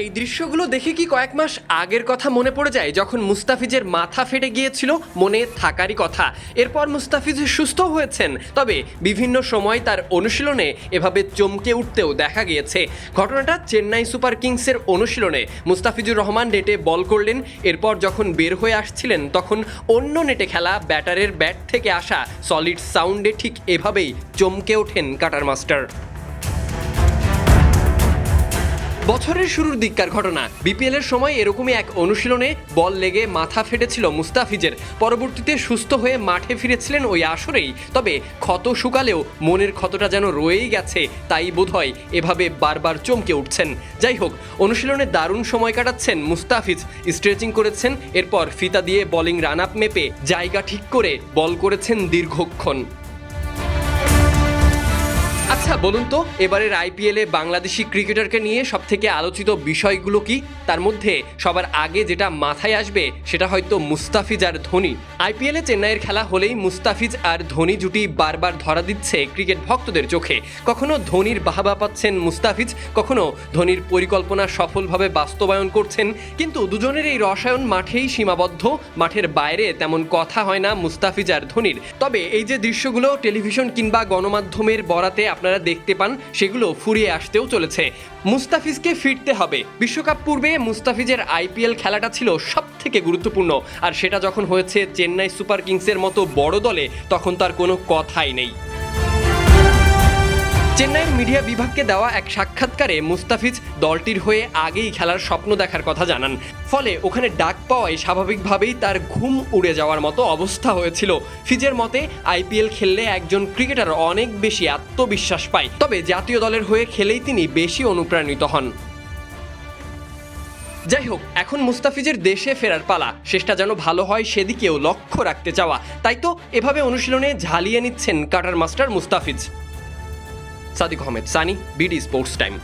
এই দৃশ্যগুলো দেখে কি কয়েক মাস আগের কথা মনে পড়ে যায়? যখন মুস্তাফিজের মাথা ফেটে গিয়েছিল মনে থাকারই কথা। এরপর মুস্তাফিজ সুস্থ হয়েছেন, তবে বিভিন্ন সময় তার অনুশীলনে এভাবে চমকে উঠতেও দেখা গিয়েছে। ঘটনাটা চেন্নাই সুপার কিংসের অনুশীলনে মুস্তাফিজুর রহমান নেটে বল করলেন। এরপর যখন বের হয়ে আসছিলেন, তখন অন্য নেটে খেলা ব্যাটারের ব্যাট থেকে আসা সলিড সাউন্ডে ঠিক এভাবেই চমকে ওঠেন কাটার মাস্টার। বছরের শুরুর দিককার ঘটনা। বিপিএল এর সময় এরকমই এক অনুশীলনে বল লেগে মাথা ফেটেছিল মুস্তাফিজের। পরবর্তীতে সুস্থ হয়ে মাঠে ফিরেছিলেন ওই আসরেই। তবে ক্ষত শুকালেও মনের ক্ষতটা যেন রয়েই গেছে, তাই বোধহয় এভাবে বারবার চমকে উঠছেন। যাই হোক, অনুশীলনে দারুণ সময় কাটাচ্ছেন মুস্তাফিজ। স্ট্রেচিং করেছেন, এরপর ফিতা দিয়ে বলিং রান আপ মেপে জায়গা ঠিক করে বল করেছেন দীর্ঘক্ষণ। আচ্ছা বলুন তো, এবারের আইপিএলে বাংলাদেশি ক্রিকেটারকে নিয়ে সব থেকে আলোচিত বিষয়গুলো কি? তার মধ্যে সবার আগে যেটা মাথায় আসবে, সেটা হয়তো মুস্তাফিজ আর ধোনি। আইপিএলে চেন্নাইয়ের খেলা হলেই মুস্তাফিজ আর ধোনি জুটি বারবার ধরা দিচ্ছে ক্রিকেট ভক্তদের চোখে। কখনো ধোনির বাহাবা পাচ্ছেন মুস্তাফিজ, কখনো ধোনির পরিকল্পনা সফলভাবে বাস্তবায়ন করছেন, কিন্তু দুজনের এই রসায়ন মাঠেই সীমাবদ্ধ, মাঠের বাইরে তেমন কথা হয় না মুস্তাফিজ আর ধোনির। তবে এই যে দৃশ্যগুলো টেলিভিশন কিংবা গণমাধ্যমের বরাতে আপনারা দেখতে পান, সেগুলো ফুরিয়ে আসতেও চলেছে। মুস্তাফিজকে ফিরতে হবে। বিশ্বকাপ পূর্বে মুস্তাফিজের আইপিএল খেলাটা ছিল সব থেকে গুরুত্বপূর্ণ, আর সেটা যখন হয়েছে চেন্নাই সুপার কিংসের মতো বড় দলে, তখন তার কোনো কথাই নেই। চেন্নাইয়ের মিডিয়া বিভাগকে দেওয়া এক সাক্ষাৎকারে মুস্তাফিজ দলটির হয়ে আগেই খেলার স্বপ্ন দেখার কথা জানান। ফলে ওখানে ডাক পাওয়ায় স্বাভাবিকভাবেই তার ঘুম উড়ে যাওয়ার মতো অবস্থা হয়েছিল। ফিজের মতে, আইপিএল খেললে একজন ক্রিকেটার অনেক বেশি আত্মবিশ্বাস পায়। তবে জাতীয় দলের হয়ে খেলেই তিনি বেশি অনুপ্রাণিত হন। যাই হোক, এখন মুস্তাফিজের দেশে ফেরার পালা। শেষটা যেন ভালো হয় সেদিকেও লক্ষ্য রাখতে চাওয়া। তাই তো এভাবে অনুশীলনে ঝালিয়ে নিচ্ছেন cutter master Mustafiz. Sadiq Ahmed Sunny BD sports time.